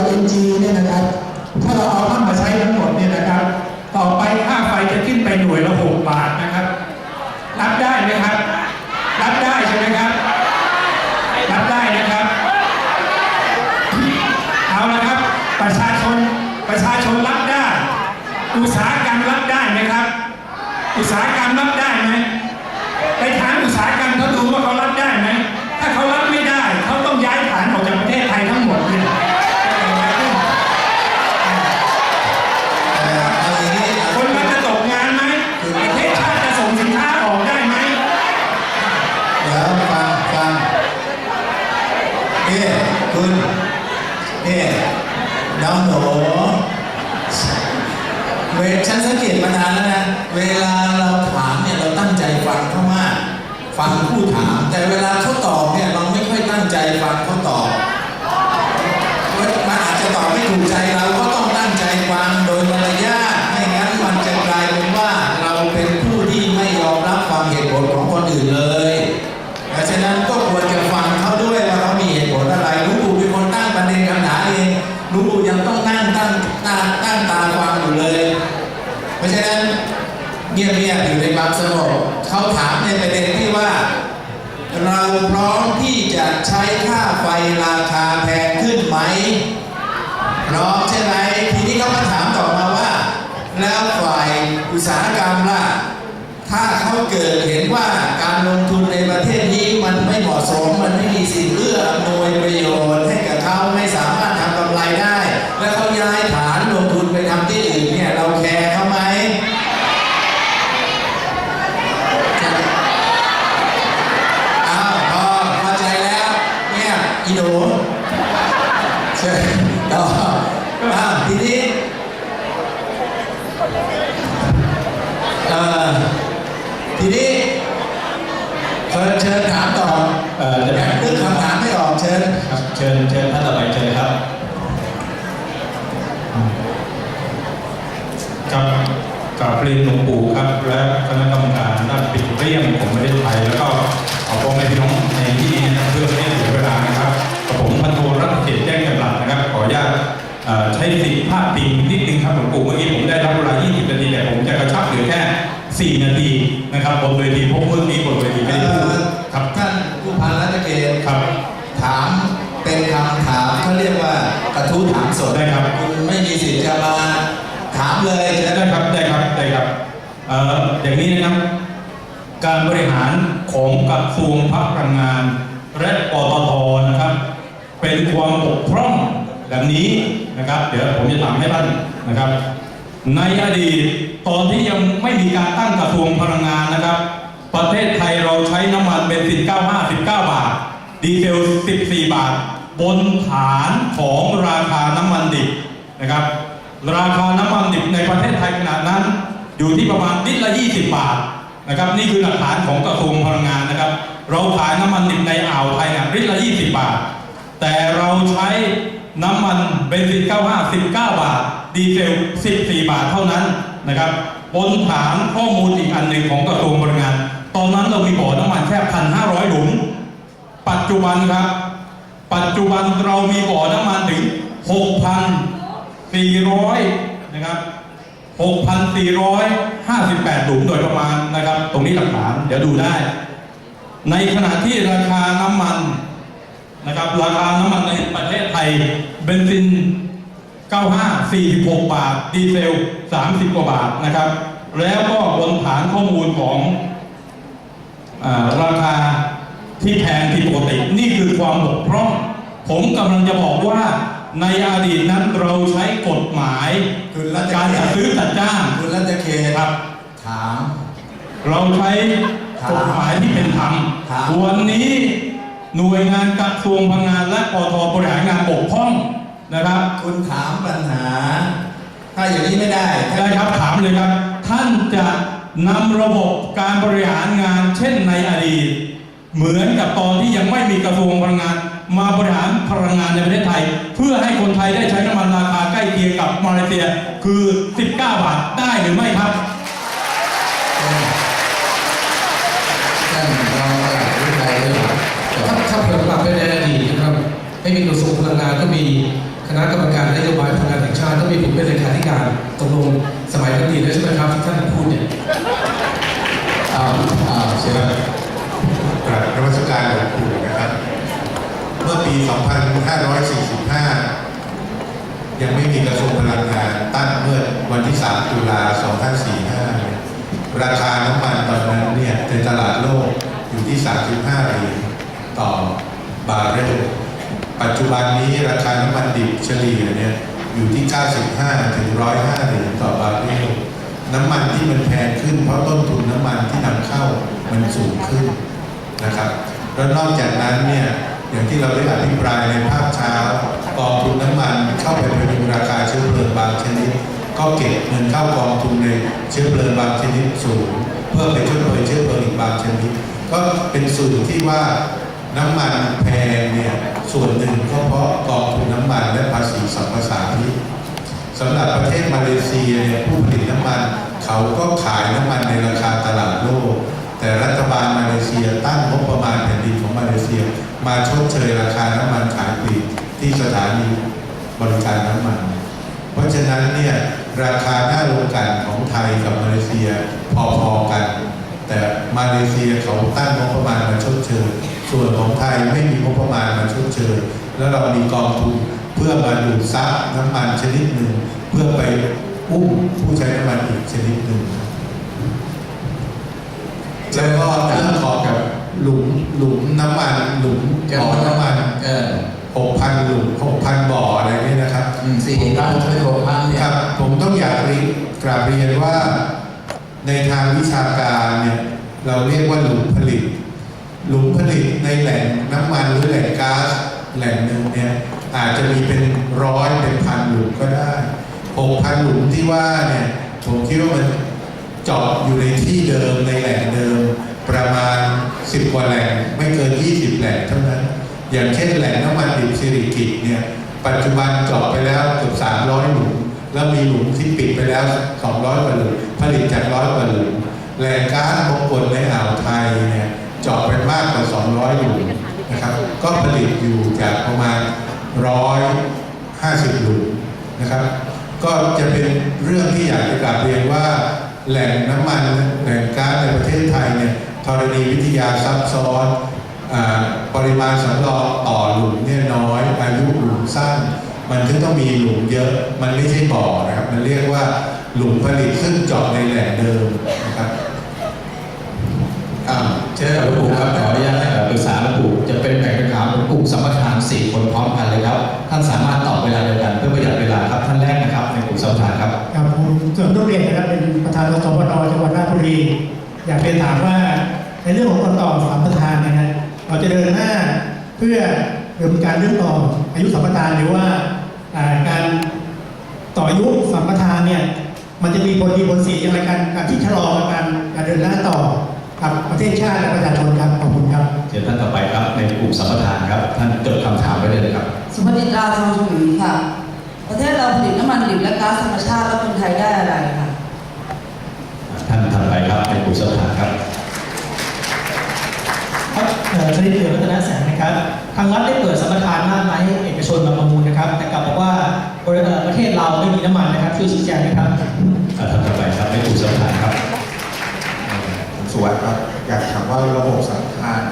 LNG เนี่ยนะครับ ถ้าเราเอาเข้ามาใช้ทั้งหมดเนี่ยนะครับ ต่อไปค่าไฟจะขึ้นไปหน่วยละหกบาทนะครับ รับได้ไหมครับ รับได้ใช่ไหมครับ รับได้นะครับ เอาละครับ ประชาชนประชาชนรับได้ อุตสาหกรรมรับได้ไหมครับ อุตสาหกรรมรับได้ไหมไปถามอุตสาหกรรมเขาดูว่าเขารับได้ไหมถ้าเขารับไม่ได้ เขาต้องย้ายฐานออกจากประเทศไทยทั้งหมดเนี่ย เอ่อเอาอย่างนี้ คนมันจะตกงานไหมประเทศชาติจะส่งสินค้าออกได้ไหม เดี๋ยวฟังฟังเอ๊ะคุณเอ๊ะน้องหนูเวฉันสังเกตมานาน แสงบเขาถามในประเด็นที่ว่า เราพร้อมที่จะใช้ค่าไฟราคาแพงขึ้นไหมพร้อมใช่ไหมทีนี้เขามาถามต่อมาว่า แล้วฝ่ายอุตสาหกรรมล่ะถ้าเขาเกิดเห็นว่าการลงทุนในประเทศนี้มันไม่เหมาะสมมันไม่มีสิ่งเอื้ออำนวยประโยชน์ให้กับเขาไม่สามารถทำกำไรได้ แล้วเขาามสดได้ครับ คุณไม่มีสิทธิ์จะมาถามเลยเชิญได้ครับได้ครับได้ครับเอ่ออย่างนี้นะครับ การบริหารของกระทรวงพลังงาน และปตทนะครับ เป็นความบกพร่องแบบนี้นะครับ เดี๋ยวผมจะถามให้ท่านนะครับ ในอดีตตอนที่ยังไม่มีการตั้งกระทรวงพลังงานนะครับ ประเทศไทยเราใช้น้ำมันเบนซิน 95 19 บาท ดีเซล 14 บาท บนฐานของราคาน้ำมันดิบนะครับ ราคาน้ำมันดิบในประเทศไทยขณะนั้น อยู่ที่ประมาณลิตรละ 20 บาทนะครับ นี่คือหลักฐานของกระทรวงพลังงานนะครับ เราขายน้ำมันดิบในอ่าวไทยเนี่ยลิตรละ 20 บาท แต่เราใช้น้ำมันเบนซิน 95 19 บาท ดีเซล 14 บาทเท่านั้นนะครับบนฐานข้อมูลอีกอันหนึ่งของกระทรวงพลังงาน ตอนนั้นเรามีบ่อน้ำมันแค่ 1,500 หลุม ปัจจุบันครับ ปัจจุบันเรามีบ่อน้ำมันถึง 6,400 นะครับ 6,458หลุมโดยประมาณนะครับ ตรงนี้หลักฐานเดี๋ยวดูได้ ในขณะที่ราคาน้ำมันนะครับ ราคาน้ำมันในประเทศไทยเบนซิน 95 46 บาท ดีเซล 30 กว่าบาทนะครับ แล้วก็บนฐานข้อมูลของอราคา ที่แพงผิดปกตินี่คือความบกพร่อง ผมกำลังจะบอกว่าในอดีตนั้นเราใช้กฎหมายคุณรัตการเกจัดตซื้อจัดจ้างคุณรัตเกตครับ ถาม เราใช้กฎหมายที่เป็นธรรมครับวันนี้หน่วยงานกระทรวงพลังงานและปทบริหารงานบกพร่องนะครับ คุณถามปัญหา ถ้าอย่างนี้ไม่ได้ถ้าได้ครับถามเลยครับ ท่านจะนำระบบการบริหารงานเช่นในอดีต เหมือนกับตอนที่ยังไม่มีกระทรวงพลังงาน มาบริหารพลังงานในประเทศไทย เพื่อให้คนไทยได้ใช้น้ำมันราคาใกล้เคียงกับมาเลเซียคือ 19 บาทได้หรือไม่ครับท่านรองประหลัดวิทยาลัยถ้าถ้าผื่อกลับไปในอดีตนะครับไม่มีกระทรวงพลังงานก็มีคณะกรรมการนโยบายพลังงานแห่งชาติต้องมีผมเป็นเลขาธิการตกลงสมัยปฏิได้ใช่ไหมครับที่ท่านพูดเนี่ยอ้าวอ้าวเชิญกราบ นมัสการหลวงปู่นะครับ เมื่อปี 2545 ยังไม่มีกระทรวงพลังงานตั้งเมื่อวันที่ 3 ตุลา 2545 ราคาน้ำมันตอนนั้นเนี่ยในตลาดโลกอยู่ที่ 35เหรียญต่อบาร์เรล ปัจจุบันนี้ราคาน้ำมันดิบเฉลี่ยเนี่ยอยู่ที่ 95 ถึง 105เหรียญต่อบาร์เรลน้ำมันที่มันแพงขึ้นเพราะต้นทุนน้ำมันที่นำเข้ามันสูงขึ้น นะครับแล้วนอกจากนั้นเนี่ยอย่างที่เราได้อภิปรายในภาคเช้ากองทุนน้ำมันเข้าไปพยุงราคาเชื้อเพลิงบางชนิด ก็เก็บเงินเข้ากองทุนในเชื้อเพลิงบางชนิดสูงเพื่อไปช่วยเผยเชื้อเพลิงอีกบางชนิด ก็เป็นส่วนที่ว่าน้ำมันแพงเนี่ยส่วนหนึ่งก็เพราะกองทุนน้ำมันและภาษีสัมปทานที่สำหรับประเทศมาเลเซียเนี่ยผู้ผลิตน้ำมัน เขาก็ขายน้ำมันในราคาตลาดโลก แต่รัฐบาลมาเลเซียตั้งงบประมาณแผ่นดินของมาเลเซีย มาชดเชยราคาน้ำมันขายปลีกที่สถานีบริการน้ำมัน เพราะฉะนั้นเนี่ยราคาหน้าโรงกันของไทยกับมาเลเซียพอๆกัน แต่มาเลเซียเขาตั้งงบประมาณมาชดเชยส่วนของไทยไม่มีงบประมาณมาชดเชยแล้วเรามีกองทุนเพื่อมาดูดซับน้ำมันชนิดหนึ่ง เพื่อไปอุ้มผู้ใช้น้ำมันอีกชนิดหนึ่ง แล้วก็เรื่องของกับหลุมหลุมน้ำมันหลุมแก้บ่วอน้ำมันเออหกพันหลุมหกพันบ่ออะไรเนี่ยนะครับอืมสี่พันเป็นหกพันเนี่ยครับ ผมต้องอยากเรียนกราบเรียนว่า ในทางวิชาการเนี่ยเราเรียกว่าหลุมผลิต หลุมผลิตในแหล่งน้ำมันหรือแหล่งก๊าซแหล่งหนึ่งเนี่ยอาจจะมีเป็นร้อยเป็นพันหลุมก็ได้หกพันหลุมที่ว่าเนี่ยผมคิดว่ามันเจาะอยู่ในที่เดิมในแหล่งเดิม ประมาณ 10 กว่าแหล่งไม่เกิน 20 แหล่งเท่านั้น อย่างเช่นแหล่งน้ำมันดิบสิริกิตเนี่ยปัจจุบันเจาะไปแล้วเกือบ300หลุมแล้วมีหลุมที่ปิดไปแล้ว 200กว่าหลุมผลิตจากร้อยกว่าหลุมแหล่งก๊าซมงกลในอ่าวไทยเนี่ยเจาะไปมากกว่า 200หลุมนะครับก็ผลิตอยู่จากประมาณ 150หลุมนะครับก็จะเป็นเรื่องที่อยากจะกลับเรียนว่า แหล่งน้ำมันแหล่งก๊าซในประเทศไทยเนี่ยธรณีวิทยาซับซ้อนอปริมาณสำรองต่อหลุมเนี่ยน้อย อายุหลุมสั้น มันถึงต้องมีหลุมเยอะ มันไม่ใช่บ่อนะครับ มันเรียกว่าหลุมผลิตซึ่งเจาะในแหล่งเดิมนะครับเชิญหลวงปู่ครับขออนุญาตเอ่อปรึกษาหลวงปู่จะเป็นแบ่งเป็นถามหลวงปู่สัมปทานสี่คนพร้อมกันเลยครับ ท่านสามารถตอบเวลาเดียวกันเพื่อประหยัดเวลาครับท่านแรกนะครับในกลุ่มสัมปทานครับ ครับผมส่วนต้องเรียนนะครับเป็นประธานรสปตจังหวัดราชบุรี อยากเรียนถามว่าในเรื่องของการต่อสัมปทานนะฮะเราจะเดินหน้าเพื่อดำเนินการเรื่องต่ออายุสัมปทานหรือว่าอ่าการต่ออายุสัมปทานเนี่ยมันจะมีผลดีผลเสียอย่างไรกันการที่ชะลอการการเดินหน้าต่อกับประเทศชาติและประชาชนครับขอบคุณครับเชิญท่านต่อไปครับในกลุ่มสัมปทานครับท่านจดคำถามไว้เลยนะครับสุภดิตราทองชวีค่ะ ประเทศเราผลิตน้ำมันดิบและก๊าซธรรมชาติแล้วคนไทยได้อะไรค่ะท่านถัดไปครับในกลุ่มสัมปทานครับครับเอ่อชนิดเดือรัตนแสงนะครับ ทางรัฐได้เปิดสัมปทานมากมายให้เอกชนมาประมูลนะครับ แต่กลับบอกว่าเอ่อประเทศเราไม่มีน้ำมันนะครับช่วยชี้แจงนะครับท่านต่อไปครับในกลุ่มสัมปทานครับผมสุวัสดิ์ครับ อยากถามว่าระบบสัมปทาน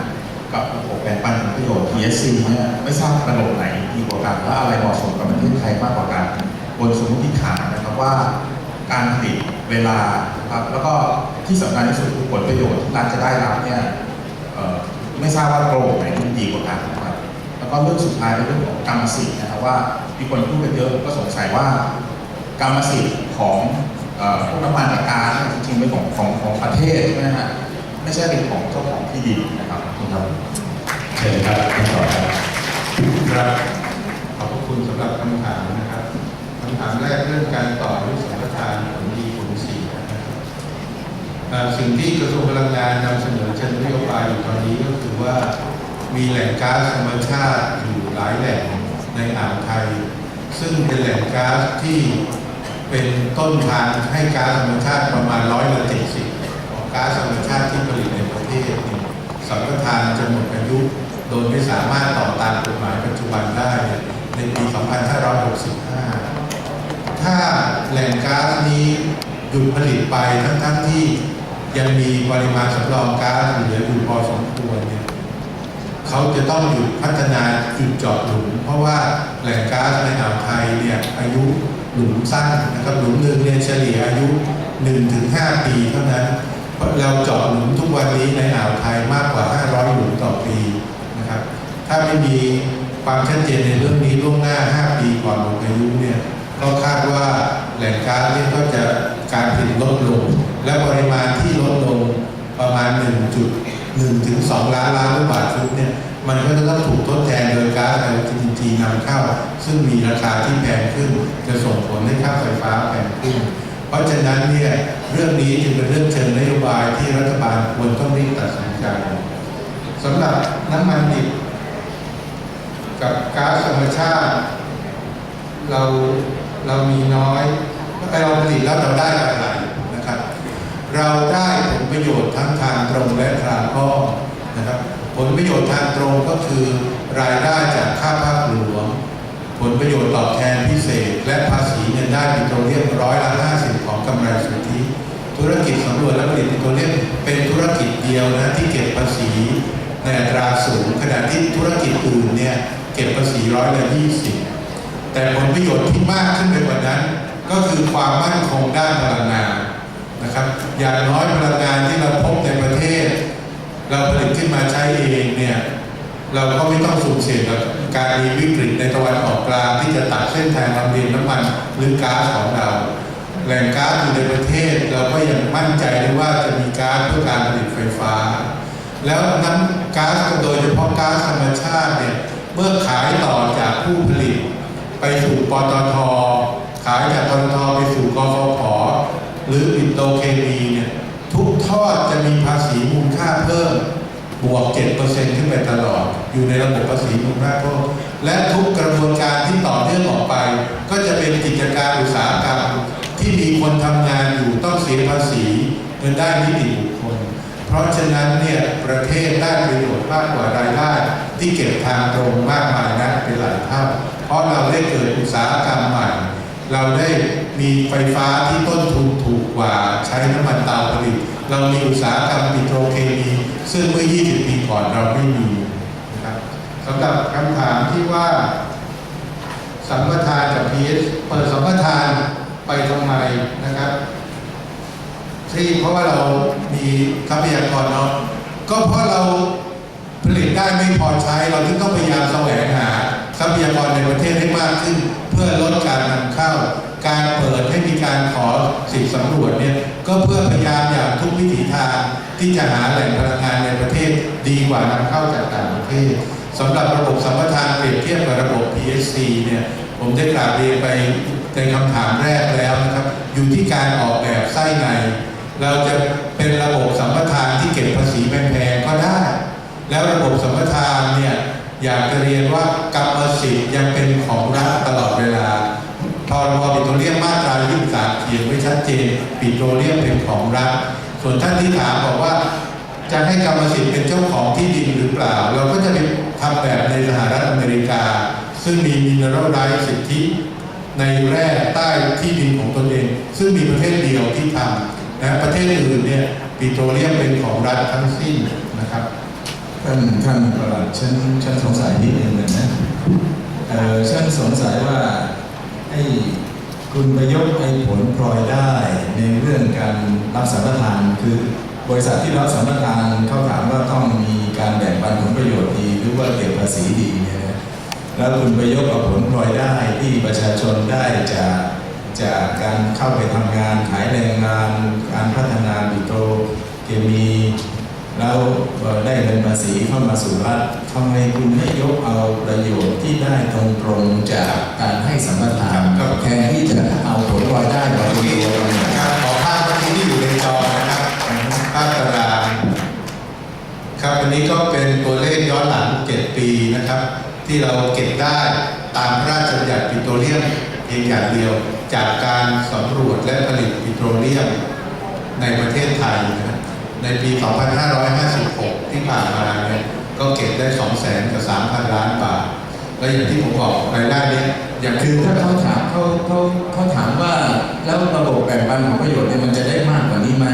กับระบบแบ่งปันผลประโยชน์ TSC เนี่ยไม่ทราบระบบไหนดีกว่ากันและอะไรเหมาะสมกับประเทศไทยมากกว่ากัน บนสมมติฐานนะครับว่าการผลิตเวลาครับแล้วก็ที่สำคัญที่สุดคือผลประโยชน์ที่รัฐจะได้รับเนี่ยไม่ทราบว่าระบบไหนมันดีกว่ากันนะครับแล้วก็เรื่องสุดท้ายเป็นเรื่องของกรรมสิทธิ์นะครับว่ามีคนพูดกันเยอะก็สงสัยว่ากรรมสิทธิ์ของพวกน้ำมันกับก๊าซเนี่ยจริงๆเป็นของของของประเทศใช่ไหมฮะไม่ใช่เป็นของเจ้าของที่ดินนะครับขอบคุณครับ เชิญครับท่านต่อครับครับขอบพระคุณสำหรับคำถามนะครับคำถามแรกเรื่องการต่ออายุสัมปทานผลดีผลเสียนะครับสิ่งที่กระทรวงพลังงานนำเสนอเชิงนโยบายอยู่ตอนนี้ก็คือว่ามีแหล่งก๊าซธรรมชาติอยู่หลายแหล่งในอ่าวไทย ซึ่งเป็นแหล่งก๊าซที่เป็นต้นทางให้ก๊าซธรรมชาติประมาณร้อยละเจ็ดสิบของก๊าซธรรมชาติที่ผลิตในประเทศสัมปทานจะหมดอายุ โดยไม่สามารถต่อตามกฎหมายปัจจุบันได้ในปี 2565 ถ้าแหล่งก๊าซนี้หยุดผลิตไปทั้งๆที่ยังมีปริมาณสำรองก๊าซเหลืออยู่พอสมควรเนี่ยเขาจะต้องหยุดพัฒนาจุดเจาะหลุม เพราะว่าแหล่งก๊าซในอ่าวไทยเนี่ยอายุหลุมสั้นนะครับหลุมหนึ่งเนี่ยเฉลี่ยอายุ 1-5 ปีเท่านั้นเราเจาะหลุมทุกวันนี้ในอ่าวไทยมากกว่า 500 หลุมต่อปี ถ้าไม่มีความชัดเจนในเรื่องนี้ล่วงหน้า 5 ปีก่อนหมดอายุเนี่ยก็คาดว่าแหล่งก๊าซเนี่ยก็จะการผลิตลดลง และปริมาณที่ลดลงประมาณ 1.1 ถึง 2 ล้านล้านลูกบาศก์ฟุตเนี่ยมันก็จะต้องถูกทดแทนโดยก๊าซ LNG นำเข้า ซึ่งมีราคาที่แพงขึ้น จะส่งผลให้ค่าไฟฟ้าแพงขึ้น เพราะฉะนั้นเนี่ยเรื่องนี้จึงเป็นเรื่องเชิงนโยบายที่รัฐบาลควรต้องรีบตัดสินใจสำหรับน้ำมันดิบ กับก๊าซธรรมชาติ เราเรามีน้อยเราผลิตแล้วเราได้อะไรนะครับ เราได้ผลประโยชน์ทั้งทางตรงและทางอ้อมนะครับ ผลประโยชน์ทางตรงก็คือ รายได้จากค่าภาคหลวง ผลประโยชน์ตอบแทนพิเศษ และภาษีเงินได้ปิโตรเลียมร้อยละ50ของกำไรสุทธิธุรกิจสำรวจและผลิตปิโตรเลียมเป็นธุรกิจเดียวนะที่เก็บภาษีในอัตราสูงขณะที่ธุรกิจอื่นเนี่ย ก็บภาษีร้อยละ20แต่ผลประโยชน์ที่มากขึ้นไปกว่านั้น ก็คือความมั่นคงด้านพลังงานนะครับ อย่างน้อยพลังงานที่เราพบในประเทศ เราผลิตขึ้นมาใช้เองเนี่ยเราก็ไม่ต้องสุ่มเสียกับการมีวิกฤตในตะวันออกกลางที่จะตัดเส้นทางลำเลียงน้ำมันหรือก๊าซของเรา แหล่งก๊าซอยู่ในประเทศเราก็ยังมั่นใจได้ว่าจะมีก๊าซเพื่อการผลิตไฟฟ้า แล้วน้ำก๊าซโดยเฉพาะก๊าซธรรมชาติเนี่ย เมื่อขายต่อจากผู้ผลิต ไปสู่ปตท ขายจากปตทไปสู่กฟผหรือปิโตเคมีเนี่ยทุกทอดจะมีภาษีมูลค่าเพิ่มบวก7%ขึ้นไปตลอด อยู่ในระบบภาษีมูลค่าเพิ่มและทุกกระบวนการที่ต่อเนื่องออกไป ก็จะเป็นกิจการอุตสาหกรรม ที่มีคนทำงานอยู่ต้องเสียภาษีเงินได้นิติบุค เพราะฉะนั้นเนี่ยประเทศได้ประโยชน์มากกว่ารายได้ที่เก็บทางตรงมากมายนะเป็นหลายเท่า เพราะเราได้เกิดอุตสาหกรรมใหม่ เราได้มีไฟฟ้าที่ต้นทุนถูกกว่าใช้น้ำมันเตาผลิต เรามีอุตสาหกรรมปิโตรเคมี ซึ่งเมื่อ 20 ปีก่อนเราไม่มีนะครับสำหรับคำถามที่ว่าสัมปทานกับ PS เปิดสัมปทานไปทำไมนะครับ ที่เพราะว่าเรามีทรัพยากรเนาะก็เพราะเราผลิตได้ไม่พอใช้เราถึงต้องพยายามแสวงหา ทรัพยากรในประเทศให้มากขึ้น เพื่อลดการนำเข้า การเปิดให้มีการขอสิทธิสำรวจเนี่ยก็เพื่อพยายามอย่างทุกวิถีทางที่จะหาแหล่งพลังงานในประเทศดีกว่านำเข้าจากต่างประเทศสำหรับระบบสัมปทานเปรียบเทียบกับระบบ PSC เนี่ยผมได้กราบเรียนไปในคำถามแรกแล้วนะครับ อยู่ที่การออกแบบไส้ใน เราจะเป็นระบบสัมปทานที่เก็บภาษีแพงๆก็ได้ แล้วระบบสัมปทานเนี่ยอยากจะเรียนว่ากรรมสิทธิ์ยังเป็นของรัฐตลอดเวลาพรบปิโตรเลียมมาตรา23เขียนไว้ชัดเจนปิโตรเลียมเป็นของรัฐ ส่วนท่านที่ถามบอกว่า จะให้กรรมสิทธิ์เป็นเจ้าของที่ดินหรือเปล่า เราก็จะไปทำแบบในสหรัฐอเมริกา ซึ่งมีมินเนอรัลไรท์สิทธิ ในแร่ใต้ที่ดินของตนเอง ซึ่งมีประเทศเดียวที่ทำ นะประเทศอื่นเนี่ยปิโตรเลียมเป็นของรัฐทั้งสิ้นนะครับท่านท่านประหลัดฉันฉันสงสัยนิดนึงนะเออฉันสงสัยว่าไอ้คุณประยกไอ้ผลพลอยได้ในเรื่องการรับสัมปทานคือบริษัทที่รับสัมปทานเขาถามว่าต้องมีการแบ่งปันผลประโยชน์ดี หรือว่าเก็บภาษีดีเนี่ยนะแล้วคุณประยกเอาผลพลอยได้ที่ประชาชนได้จาก จากการเข้าไปทำงานขายแรงงาน การพัฒนาบิโตรเคมี แล้วได้เงินภาษีเข้ามาสู่รัฐทำไมคุณไม่ยกเอาประโยชน์ที่ได้ตรงๆจากการให้สัมปทานครับแทนที่จะเอาผลพลอยได้มาตัวเราเนี่ยครับขอภาพเมื่อกี้ที่อยู่ในจอนะครับภาพตารางครับอันนี้ก็เป็นตัวเลขย้อนหลัง 7 ปีนะครับ ที่เราเก็บได้ตามพระราชบัญญัติปิโตรเลียมเพียงอย่างเดียว จากการสำรวจและผลิตปิโตรเลียมในประเทศไทยนะครับในปี 2556 ที่ผ่านมาเนี่ยก็เก็บได้ 2 0 0 0 0 0กับ 3,000 ล้านบาท แล้วอย่างที่ผมบอกรายได้เนี้อย่างคือถ้าเขาถามเขาเขาเขาถามว่าแล้วระบบแบ่งปันผลประโยชน์เนี่ยมันจะได้มากกว่านี้ไหม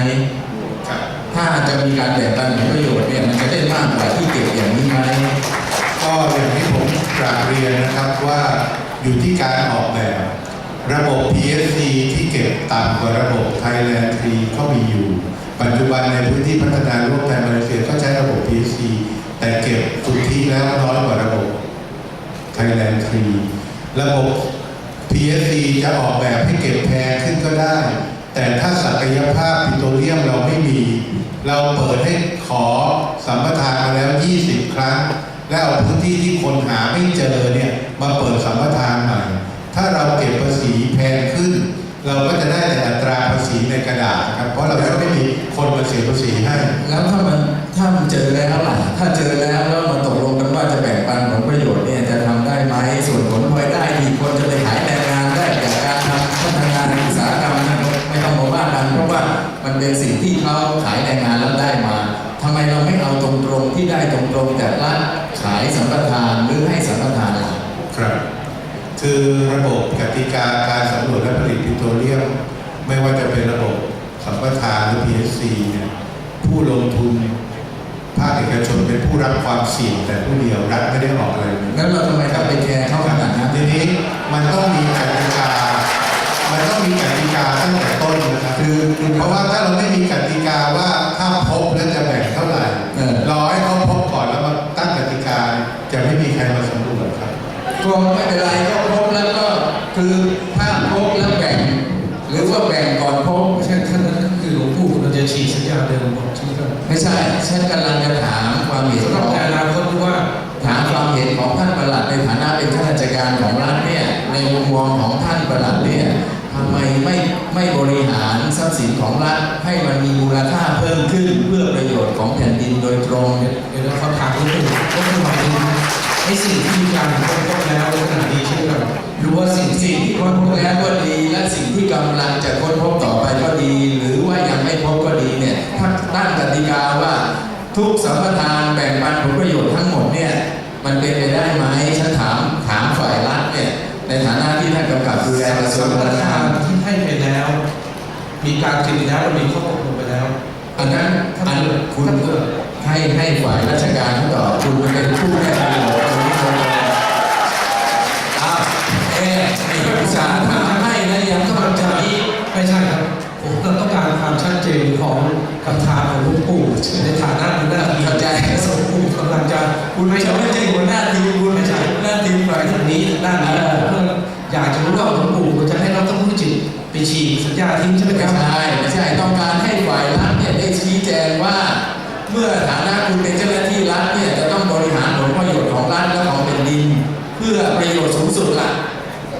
ครับถ้าจะมีการแบ่งปันผลประโยชน์เนี่ยมันจะได้มากกว่าที่เก็บอย่างนี้ไหมก็อย่างที่ผมกราบเรียนนะครับว่าอยู่ที่การออกแบบ ระบบ PSC ที่เก็บต่ำกว่าระบบ Thailand 3 ก็มีอยู่ ปัจจุบันในพื้นที่พัฒนาร่วมกันมาเลเซียก็ใช้ระบบ PSC แต่เก็บสุทธิแล้วน้อยกว่าระบบ Thailand 3 ระบบ PSC จะออกแบบให้เก็บแพงขึ้นก็ได้ แต่ถ้าศักยภาพปิโตรเลียมเราไม่มี เราเปิดให้ขอสัมปทานมาแล้ว 20 ครั้ง แล้วเอาพื้นที่ที่คนหาไม่เจอเนี่ยมาเปิดสัมปทานใหม่ ถ้าเราเก็บภาษีแพงขึ้น เราก็จะได้แต่อัตราภาษีในกระดาษนะครับ เพราะเราจะไม่มีคนมาเสียภาษีให้ แล้วถ้ามันถ้ามันเจอแล้วล่ะ ถ้าเจอแล้วแล้วมาตกลงกันว่าจะแบ่งปันผลประโยชน์เนี่ยจะทำได้ไหม ส่วนผลพลอยได้ที่คนจะไปขายแรงงานได้จากการทำพัฒนาอุตสาหกรรมนั้นไม่ต้องมาว่ากันเพราะว่ามันเป็นสิ่งที่เขาขายแรงงานแล้วได้มาทำไมเราไม่เอาตรงๆที่ได้ตรงๆจากรัฐขายสัมปทานหรือให้สัมปทานล่ะครับ คือระบบกติกาการสำรวจและผลิตปิโตรเลียม ไม่ว่าจะเป็นระบบสัมปทานหรือ PSC เนี่ยผู้ลงทุนภาคเอกชนเป็นผู้รับความเสี่ยงแต่ผู้เดียวรัฐไม่ได้ออกอะไรเลยงั้นเราทำไมต้องไปแคร์เขาขนาดนั้นทีนี้มันต้องมีกติกา มันต้องมีกติกาตั้งแต่ต้นนะครับคือเพราะว่าถ้าเราไม่มีกติกาว่า มันมีมูลค่าเพิ่มขึ้นเพื่อประโยชน์ของแผ่นดินโดยตรงเดี๋ยวเราถามหลวงปู่ก็คือหมายถึงไอ้สิ่งที่มีการค้นพบแล้วในขณะนี้ใช่ไหมครับหรือว่าสิ่งสิ่งที่ค้นพบแล้วก็ดี และสิ่งที่กำลังจะค้นพบต่อไปก็ดี หรือว่ายังไม่พบก็ดีเนี่ยถ้าตั้งกติกาว่าทุกสัมปทานแบ่งปันผลประโยชน์ทั้งหมดเนี่ยมันเป็นไปได้ไหมฉันถามถามฝ่ายรัฐเนี่ยในฐานะที่ท่านกำกับดูแลกระทรวสังมปการคทาลังที่ให้ไปแล้ว มีการผลิตแล้วเรมีข้อ แล้ว อันนั้นอันคุณก็ให้ให้ฝ่ายราชการเขาตอคุณเป็นผู้ให้ประโยชน์ตรงครงนี้อ้าวเอ๊ะอุตสาห์ถามให้นะยังต้องมาจากนี้ไม่ใช่ครับผมเราต้องการความชัดเจนของคำถามของหลวงปู่ในฐานะหัวหน้าทีมใจหลวงปู่กำลังจะคุณไม่ใช่ไม่ใช่หัวหน้าทีมคุณไม่ใช่หน้าทีมฝ่ายทางนี้ด้านนี้เพื่ออยากจะรู้ว่าหลวงปู่จะให้เราต้องรู้จิตไป ฉีกสัญญาทิ้งใช่ไหมคไม่รับ ใช่ไม่ใช่ต้องการให้ฝ่ายรัฐเนี่ยได้ชี้แจงว่า เมื่อฐานะคุณเป็นเจ้าหน้าที่รัฐเนี่ยจะต้องบริหารผลประโยชน์ของรัฐและของแผ่นดิน เพื่อประโยชน์สูงสุดล่ะ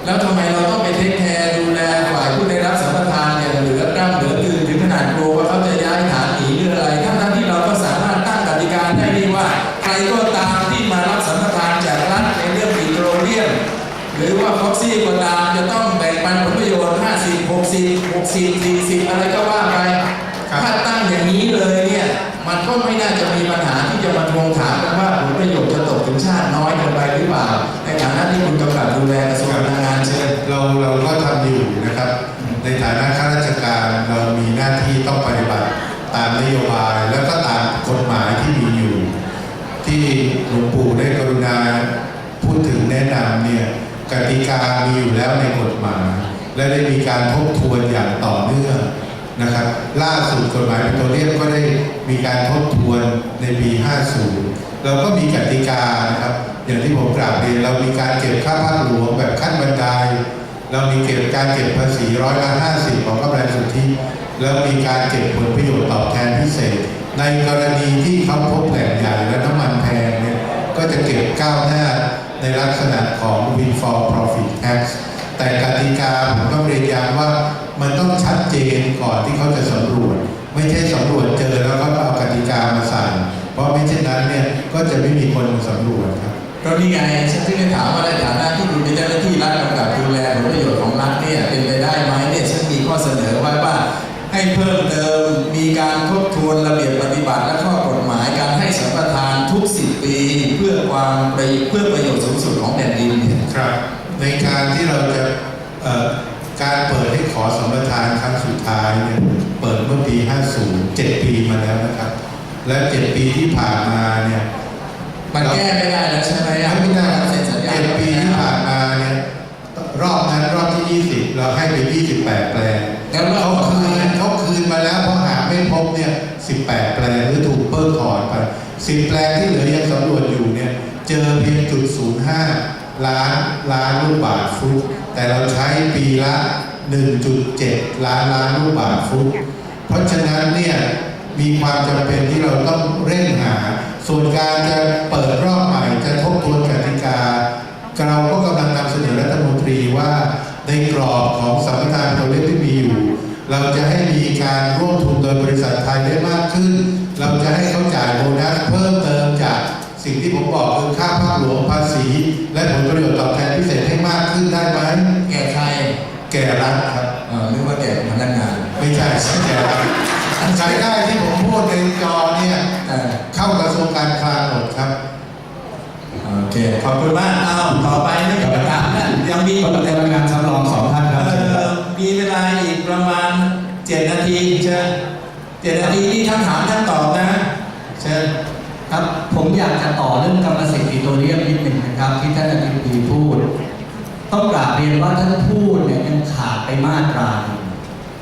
แล้วทำไมเราต้องไปเทคแคร์ดูแลฝ่ายผู้ได้รับสัมปทานเนี่ยเหลือร่ำเหลือตื่นถึงขนาดกลัวว่าเขาจะย้ายฐานหนีหรืออะไรทั้งทั้งๆที่เราก็สามารถตั้งกติกาได้ดีว่าใครก็ตามที่มารับสัมปทานจากรัฐในเรื่องปิโตรเลียม หรือว่าฟ็อกซี่ก็ตามจะต้อง 60 60 40อะไรก็ว่าไปครับถ้าตั้งอย่างนี้เลยเนี่ย มันก็ไม่น่าจะมีปัญหาที่จะมาทวงถามกันว่าผลประโยชน์จะตกถึงชาติน้อยเกินไปหรือเปล่า ในฐานะที่คุณกำกับดูแลกระทรวงพลังงานเชิญเราเราก็ทำอยู่นะครับ ในฐานะข้าราชการเรามีหน้าที่ต้องปฏิบัติตามนโยบายแล้วก็ตามกฎหมายที่มีอยู่ ที่หลวงปู่ได้กรุณาพูดถึงแนะนำเนี่ยกติกามีอยู่แล้วในกฎหมาย และได้มีการทบทวนอย่างต่อเนื่องนะครับล่าสุดกฎหมายปิโตรเลียมก็ได้มีการทบทวนในปี 50 เราก็มีกติกานะครับอย่างที่ผมกล่าวเรียนเรามีการเก็บค่าภาคหลวงแบบขั้นบันไดเรามีเก็บการเก็บภาษีร้อยละ50ของกำไรสุทธิแล้วมีการเก็บผลประโยชน์ตอบแทนพิเศษ ในกรณีที่เขาพบแหล่งใหญ่และน้ำมันแพงเนี่ยก็จะเก็บก้าวหน้าในลักษณะของ windfall profit tax แต่กติกาผมต้องเรียนย้ำว่ามันต้องชัดเจนก่อนที่เขาจะสำรวจ ไม่ใช่สำรวจเจอแล้วก็เอากติกามาใส่เพราะไม่เช่นนั้นเนี่ยก็จะไม่มีคนมาสำรวจครับก็นี่ไงฉันถึงได้ถามว่าในฐานะที่คุณเป็นเจ้าหน้าที่รัฐกำกับดูแลผลประโยชน์ของรัฐเนี่ยเป็นไปได้ไหมเนี่ยฉันมีข้อเสนอไว้ว่าให้เพิ่มเติมมีการทบทวนระเบียบปฏิบัติและข้อกฎหมายการให้สัมปทานทุก10ปี เพื่อความเพื่อประโยชน์สูงสุดของแผ่นดิน ในการที่เราจะเอ่อการเปิดให้ขอสัมปทานครั้งสุดท้ายเนี่ยเปิดเมื่อปี 50 7 ปีมาแล้วนะครับ และ 7 ปีที่ผ่านมาเนี่ยมันแก้ไม่ได้แล้วใช่ไหมอะไม่ได้ครับเซ็นสัญญาเจ็ดปีที่ผ่านมาเนี่ยรอบนั้นรอบที่ 20 เราให้ไป 28 แปลงแล้วรอบเขาต่อคืไปนเขาคืนมาแล้วเพราะหาไม่พบเนี่ย 18 แปลงหรือถูกเพิกถอนไป 10 แปลงที่เหลือยังสำรวจอยู่เนี่ยเจอเพียงจุด 05 ล้านล้านลูกบาทฟุต แต่เราใช้ปีละ 1.7 ล้านล้านลูกบาทฟุต เพราะฉะนั้นเนี่ยมีความจำเป็นที่เราต้องเร่งหา ส่วนการจะเปิดรอบใหม่จะทบทวนกติกา เราก็กำลังนำเสนอรัฐมนตรีว่าในกรอบของสัมปทานตัวเลขที่มีอยู่ เราจะให้มีการร่วมทุนโดยบริษัทไทยได้มากขึ้น เราจะให้เขาจ่ายโบนัสเพิ่มเติม สิ่งที่ผมบอกคือค่าภาคหลวงภาษี และผลประโยชน์ตอบแทนพิเศษให้มากขึ้นได้ไหมแก้ใครแก่รัฐครับเออนึกว่าแก้พนักงาน ไม่ใช่แก่รัฐรายได้ที่ผมพูดในจอเนี่ยเออเข้ากระทรวงการคลังหมดครับ โอเค ขอบคุณมากเอาต่อไปนี่กับถามนั่นยังมีประธานการสำรองสองท่านครับ เอ่อมีเวลาอีกประมาณเจ็ดนาทีเชิญเจ็ดนาทีนี่ทั้งถามทั้งตอบนะ เชิญครับ ผมอยากจะต่อเรื่องกรรมสิทธิ์ปิโตรเลียมนิดหนึ่งนะครับ ที่ท่านอธิบดีพูด ต้องกราบเรียนว่าท่านพูดเนี่ยยังขาดไปมาตรา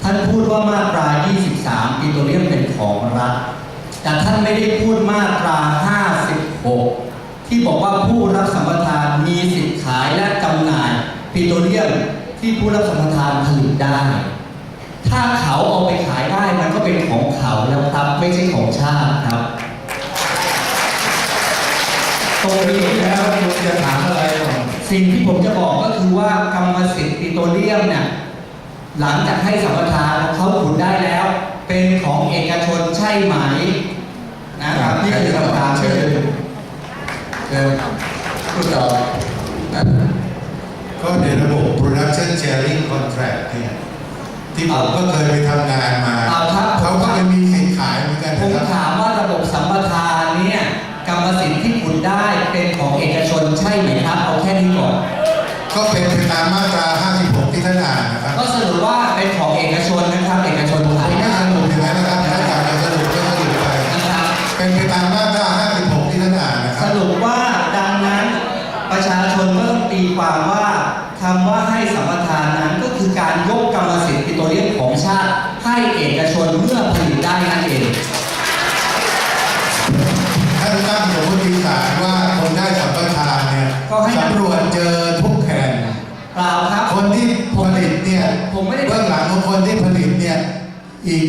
ท่านพูดว่ามาตรา 23 ปิโตรเลียมเป็นของรัฐ แต่ท่านไม่ได้พูดมาตรา 56 ที่บอกว่าผู้รับสัมปทานมีสิทธิ์ขายและจำหน่ายปิโตรเลียมที่ผู้รับสัมปทานผลิตได้ถ้าเขาเอาไปขายได้มันก็เป็นของเขาแล้วครับ ไม่ใช่ของชาติครับ ตรงนี้แล้แล้ววคุณจะถามอะไรหรอสิ่งที่ผมจะบอกก็คือว่ากรรมสิทธิ์ปิโตรเลียมเนี่ยหลังจากให้สัมปทานเขาขุดได้แล้ว เป็นของเอกชนใช่ไหมนะครับนี่คือคำถามเชิที่ญเชิญพูดต่อนะก็ในระบบ production sharing contract เนี่ยที่ผมก็เคยไปทำงานมาเอาเขาก็ไปมีสิทธิ์ขายเหมือนกันผมนะครับถามว่าระบบสัมปทาน สิทธิ์ที่ขุดได้เป็นของเอกชนใช่ไหมครับ เอาแค่นี้ก่อน ก็เป็นไปตามมาตรา 56 ที่ท่านอ่านนะครับก็สรุปว่าเป็นของเอกชนนะครับ เอกชนขายไม่ได้สรุปอย่างนั้นนะครับถ้าอยากจะสรุปก็สรุปไปนะครับเป็นไปตามมาตรา 56 ที่ท่านอ่านนะคสรับรุปว่าดังนั้นประชาชนก็ต้องตีความว่าคำว่า ก็ให้สำรวจเจอทุกแห่งเปล่าครับ คนที่ผลิตเนี่ยผมไม่ได้ เบื้องหลังของคนที่ผลิตเนี่ยอีก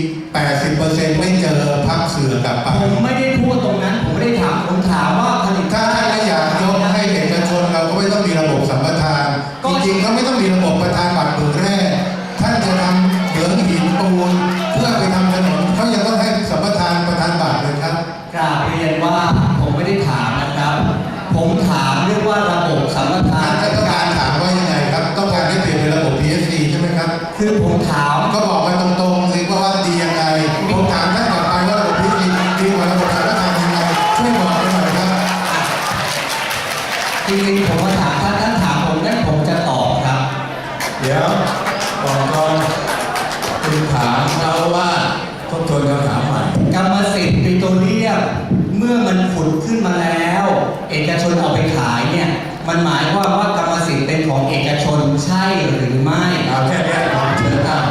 มันหมายความว่ากรรมสิทธิ์เป็นของเอกชนใช่หรือไม่เอาแค่เนี้ยเชิญท่าน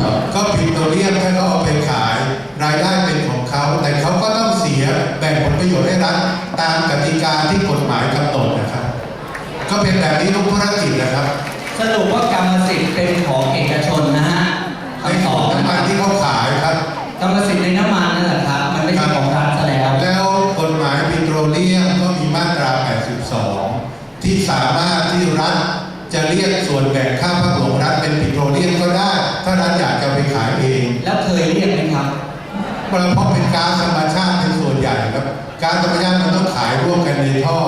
ต่อก็ปิโตรเลียมถ้าเขาเอาไปขาย รายได้เป็นของเขา แต่เขาก็ต้องเสียแบ่งผลประโยชน์ให้รัฐตามกติกาที่กฎหมายกำหนดนะครับ ก็เป็นแบบนี้ทุกธุรกิจนะครับ สรุปว่ากรรมสิทธิ์เป็นของเอกชนนะฮะในคำตขอองบนะน้ำคมัรันบที่เขาขายครับกรรมสิทธิ์ในน้ำมันนั่นแหละครับ มันไม่ใช่ของรัฐซะแล้วแล้ว สามารถที่รัฐจะเรียกส่วนแบ่งค่าภาคหลวงรัฐเป็นปิโตรเลียมก็ได้ ถ้ารัฐอยากจะไปขายเองแล้วเคยเรียกไหมครับเพราะเป็นก๊าซธรรมชาติเป็นส่วนใหญ่ครับก๊าซธรรมชาติมันต้องขายร่วมกันในท่อ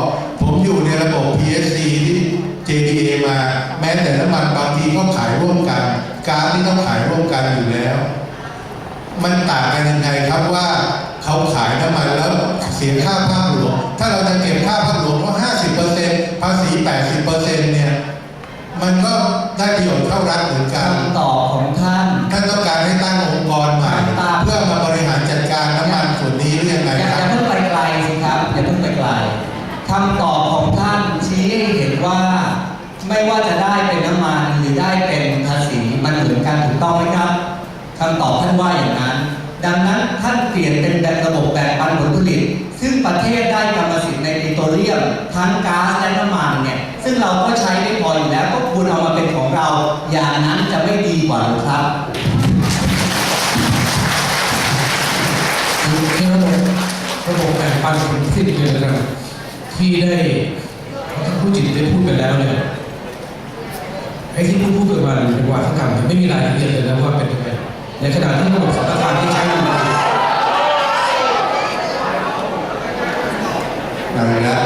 ผมอยู่ในระบบ PSC ที่ JDA มา แม้แต่น้ำมันบางทีก็ขายร่วมกันก๊าซที่ต้องขายร่วมกันอยู่แล้ว มันต่างกันยังไงครับว่าเขาขายน้ำมันแล้วเสียค่าภาคหลวงถ้าเราจะเก็บค่าภาคหลวงว่า50% ภาษี 80%เนี่ยมันก็ได้ประโยชน์เข้ารัฐเหมือนกัน คำตอบของท่าน ท่านต้องการให้ตั้งองค์กรใหม่ตามเพื่อมาบริหารจัดการน้ำมันส่วนนี้หรือยังไงอย่าคอรับ ย่าเพิ่งไปไกลสิครับอย่าเพิ่งไปไกลคำตอบของท่านชี้ให้เห็นว่า ไม่ว่าจะได้เป็นน้ำมันหรือได้เป็นภาษีมันเหมือนกันถูกต้องไหมครับคำตอบท่านว่าอย่างนั้น ดังนั้นท่านเปลี่ยนเป็นแบบระบบแบ่งปันผลผลิต ซึ่งประเทศได้กรร รเลียมทั้งก๊าซและน้ำมันเนี่ยซึ่งเราก็ใช้ไม่พออยู่แล้วก็ควรเอามาเป็นของเรา อย่างนั้นจะไม่ดีกว่าหรือครับที่ระบบระบบแบ่งปันผลผลิตเนี่ยนะครับที่ได้ท่านผู้จิตได้พูดไปแล้วเนี่ยไอ้ที่พูดพูดกันมาเป็นวาทกรรมไม่มีรายละเอียดเลยนะว่าเป็นยังไงในขณะที่ระบบสัมปทานที่ใช้อยู่ อะไรนะ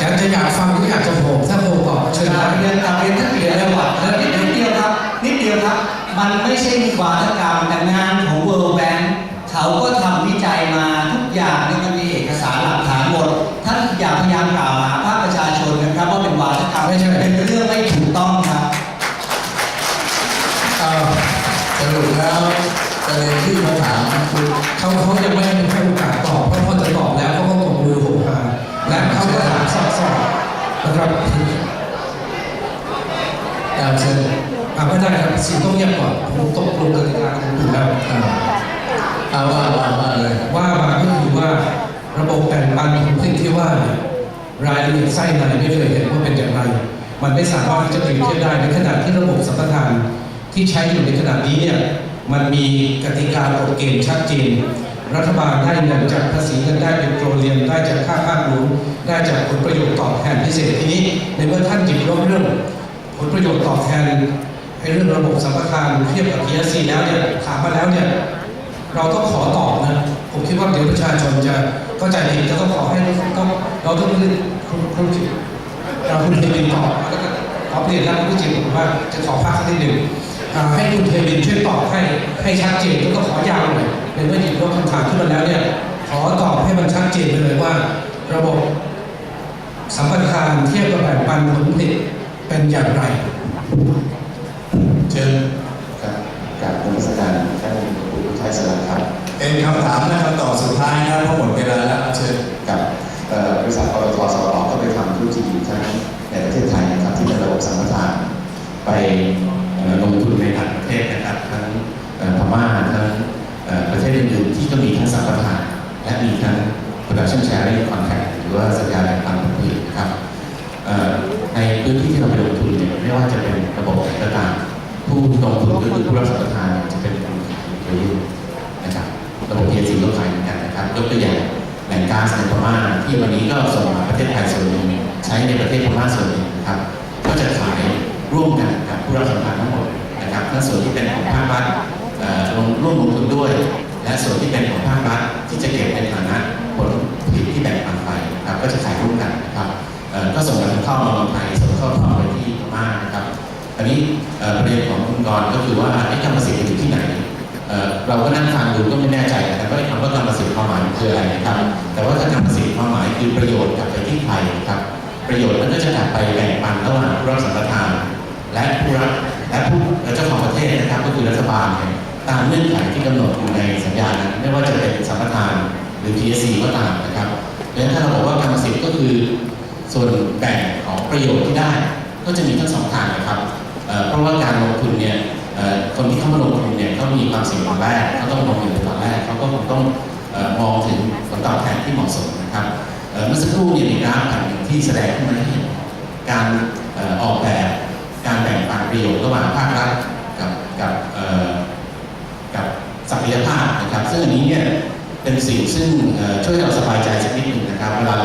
จะจะอยากฟังหรืออยากจะโผล่ถ้าโผล่ต่อเชิญกาได้รเรียนการเรียนท่านเรียนแล้วว่าแล้วนิดเดียวครับ นิดเดียวครับ มันไม่ใช่วาทกรรมแต่งานของ World Bank เขาก็ทำวิจัยมาทุกอย่างเนี่ยมันมีเอกสารหลักฐานหมดท่านอย่าพยายามกล่าวหาภาคประชาชนนะครับว่าเป็นวาทกรรมไม่ใช่เป็นเรื่องไม่ถูกต้องครับ เอาสรุปแล้วประเด็นที่มาถามคือเขาเขายังไม่ให้ให้โครับการเชิญอ่าไม่ได้ครับสิ่งต้องเงียบก่อนผมตกลงกติกาของผมแล้วอ่าว่าว่าว่าเลยว่ามาก็คือว่าระบบแบ่งปันผลผลิตที่ว่า รายละเอียดไส้ในไม่เคยเห็นว่าเป็นอย่างไร มันไม่สามารถที่จะเปรียบเทียบได้ในขณะที่ระบบสัมปทานที่ใช้อยู่ในขณะนี้เนี่ยมันมีกติกากฎเกณฑ์ชัดเจน รัฐบาลได้เงินจากภาษีเงินได้เป็นโปรเลียมได้จากค่าภาคหลวงได้จากผลประโยชน์ตอบแทนพิเศษทีนี้ ในเมื่อท่านหยิบยกเรื่องผลประโยชน์ตอบแทนไอ้เรื่องระบบสัมปทานเทียบกับ PSC แล้วเนี่ยถามมาแล้วเนี่ยเราต้องขอตอบนะผมคิดว่าเดี๋ยวประชาชนจะเข้าใจผิดจะต้องขอให้ต้องเราต้องเรียนคุณคุณจิตเราคุณเทวินตอบแล้วก็ขอเปลี่ยนแล้วคุณจิตผมว่าจะขอพักสักนิดหนึ่ง ให้คุณเทวินช่วยตอบให้ให้ชัดเจนแล้วก็ขอยาวหน่อยในเมื่อหยิบยกคำถามขึ้นมาแล้วเนี่ยขอตอบให้มันชัดเจนไปเลยว่า ระบบสัมปทานเทียบกับแบ่งปันผลผลิตเป็นอย่างไร เชิญครับกับนมัสการท่านผู้ชัยสลักครับ เป็นคำถามและคำตอบสุดท้ายนะเพราะหมดเวลาแล้วเชิญกับเอ่อบริษัทปตทสปก็ไปทำธุรกิจอยู่ทั้งในประเทศไทยนะครับที่เป็นระบบสัมปทานไปเอ่อ ลงทุนในต่างประเทศนะครับทั้งพม่าทั้งประเทศอื่นๆที่ก็มีทั้งสัมปทานและมีทั้ง production sharing contract หรือว่าสัญญาแบ่งปันผลผลิตนะครับในพื้นที่ที่เราไปลงทุนเนี่ยไม่ว่าจะเป็นระบบไหนก็ตามผู้ลงทุนก็คือผู้รับสัมปทานเนี่ยจะเป็นคนขายอยู่เรื่อนะครับระบบ PSC ก็ขายเหมือนกันนะครับยกตัวอย่างแหล่งก๊าซในพม่าที่วันนี้ก็ส่งมาประเทศไทยส่วนหนึ่งใช้ในประเทศพม่าส่วนหนึ่งนะครับก็จะขาย ร่วมกันกับผู้รับสัมพันธ์ทั้งหมดนะครับทั้งส่วนที่เป็นของภาครัฐลงร่วมลงทุนด้วย และส่วนที่เป็นของภาครัฐที่จะเก็บในฐานะผลผลิตที่แบ่งปันไปนะครับก็จะขายร่วมกันนะครับก็ส่งกันเข้ามาเมืองไทยส่งเข้าเข้าไปที่พม่านะครับอันนี้ประเด็นของคุณกรก็คือว่าไอ้กรรมสิทธิ์อยู่ที่ไหนเราก็นั่งฟังดูก็ไม่แน่ใจนะครับว่าไอ้คำว่ากรรมสิทธิ์ความหมายคืออะไรนะครับ แต่ว่าถ้ากรรมสิทธิ์ความหมายคือประโยชน์กลับไปที่ใครนะครับ ประโยชน์มันก็จะกลับไปแบ่งปันระหว่างผู้รับสัมปทาน และผู้รับและผู้และเจ้าของประเทศนะครับก็คือรัฐบาลเนี่ยตามเงื่อนไขที่กำหนดอยู่ในสัญญานั้นไม่ว่าจะเป็นสัมปทานหรือ PSC ก็ตามนะครับเพราะฉะนั้นถ้าเราบอกว่ากรรมสิทธิ์ก็คือส่วนแบ่งของประโยชน์ที่ได้ ก็จะมีทั้งสองทางนะครับเพราะว่าการลงทุนเนี่ยคนที่เข้ามาลงทุนเนี่ยเขามีความเสี่ยงตอนแรกเขาต้องลงทุนในตอนแรกเขาก็คงต้องมองถึงผลตอบแทนที่เหมาะสมนะครับเมื่อสักครู่เนี่ยมีกราฟอันหนึ่งที่แสดงขึ้นมาให้เห็นการออกแบบ การแบ่งปันประโยชน์ระหว่างภาครัฐกับกับกับศักยภาพนะครับ ซึ่งอันนี้เนี่ยเป็นสิ่งซึ่งช่วยเราสบายใจสักนิดหนึ่งนะครับเวลา